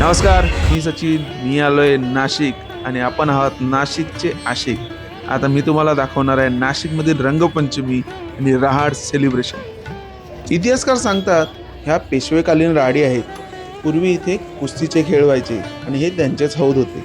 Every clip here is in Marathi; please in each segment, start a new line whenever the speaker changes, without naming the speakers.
नमस्कार मी सचिन मी आलोय नाशिक आणि आपण आहात नाशिकचे आशिक. आता मी तुम्हाला दाखवणार आहे नाशिकमधील रंगपंचमी आणि रहाड सेलिब्रेशन इतिहासकार सांगतात ह्या पेशवेकालीन राहाडी आहेत. पूर्वी इथे कुस्तीचे खेळ व्हायचे आणि हे त्यांचेच हौद होते.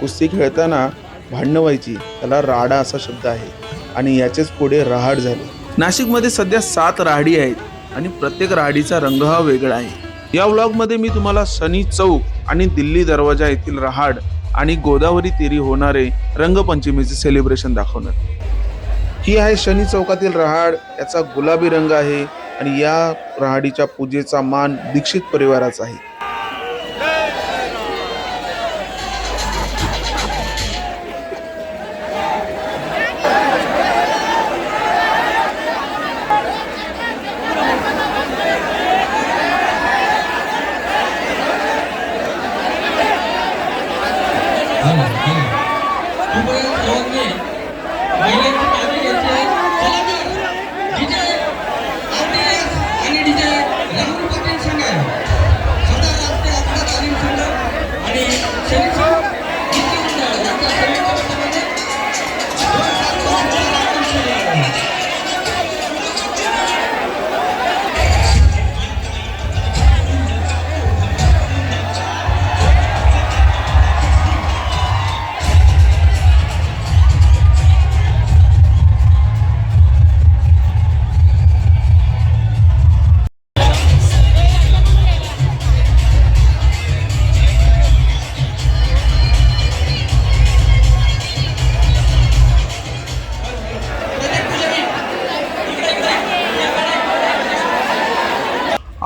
कुस्ती खेळताना भांडणं व्हायची त्याला राडा असा शब्द आहे आणि याचेच पुढे रहाड झाले. नाशिकमध्ये सध्या सात राहाडी आहेत आणि प्रत्येक राहाडीचा रंग हा वेगळा आहे. या व्लॉगमध्ये मी तुम्हाला शनी चौक आणि दिल्ली दरवाजा येथील रहाड आणि गोदावरी तिरी होणारे रंगपंचमीचे सेलिब्रेशन दाखवणार. ही आहे शनी चौकातील रहाड याचा गुलाबी रंग आहे आणि या रहाडीच्या पूजेचा मान दीक्षित परिवाराचा आहे.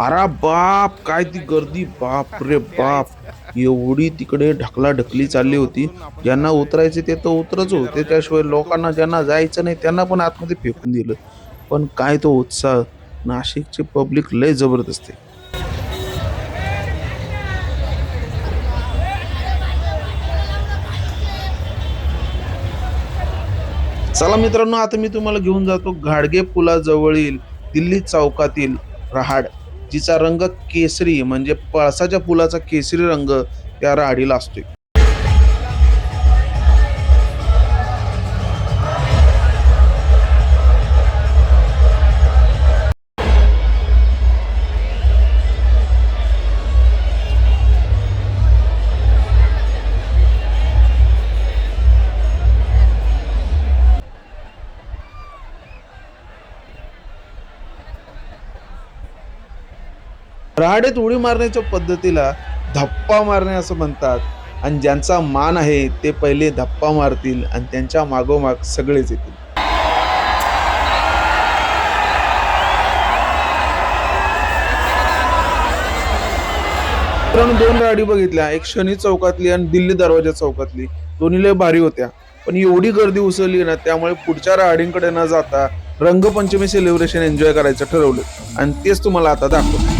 अरे बाप काय ती गर्दी? बाप रे बाप. एवढी तिकडे ढकला ढकली चालली होती. ज्यांना उतरायचे ते तर उतरच होते. त्याशिवाय लोकांना ज्यांना जायचं नाही त्यांना पण आतमध्ये फेकून दिलं. पण काय तो उत्साह? नाशिकची पब्लिक लय जबरदस्त आहे. चला मित्रांनो आता मी तुम्हाला घेऊन जातो घाडगे पुलाजवळील दिल्ली चौकातील रहाड. जिचा रंग केसरी म्हणजे पळसाच्या फुलाचा केसरी रंग त्या राडीला असतोय. राहाडेत उडी मारण्याच्या पद्धतीला धप्पा मारणे असं म्हणतात. आणि ज्यांचा मान आहे ते पहिले धप्पा मारतील आणि त्यांच्या मागोमाग सगळेच येतील. मित्रांनो दोन राडी बघितल्या. एक शनी चौकातली आणि दिल्ली दरवाजा चौकातली. दोन्ही लय भारी होत्या. पण एवढी गर्दी उसळली ना त्यामुळे पुढच्या राडींकडे न जाता रंगपंचमी सेलिब्रेशन एन्जॉय करायचं ठरवलं. आणि तेच तुम्हाला आता दाखवतो.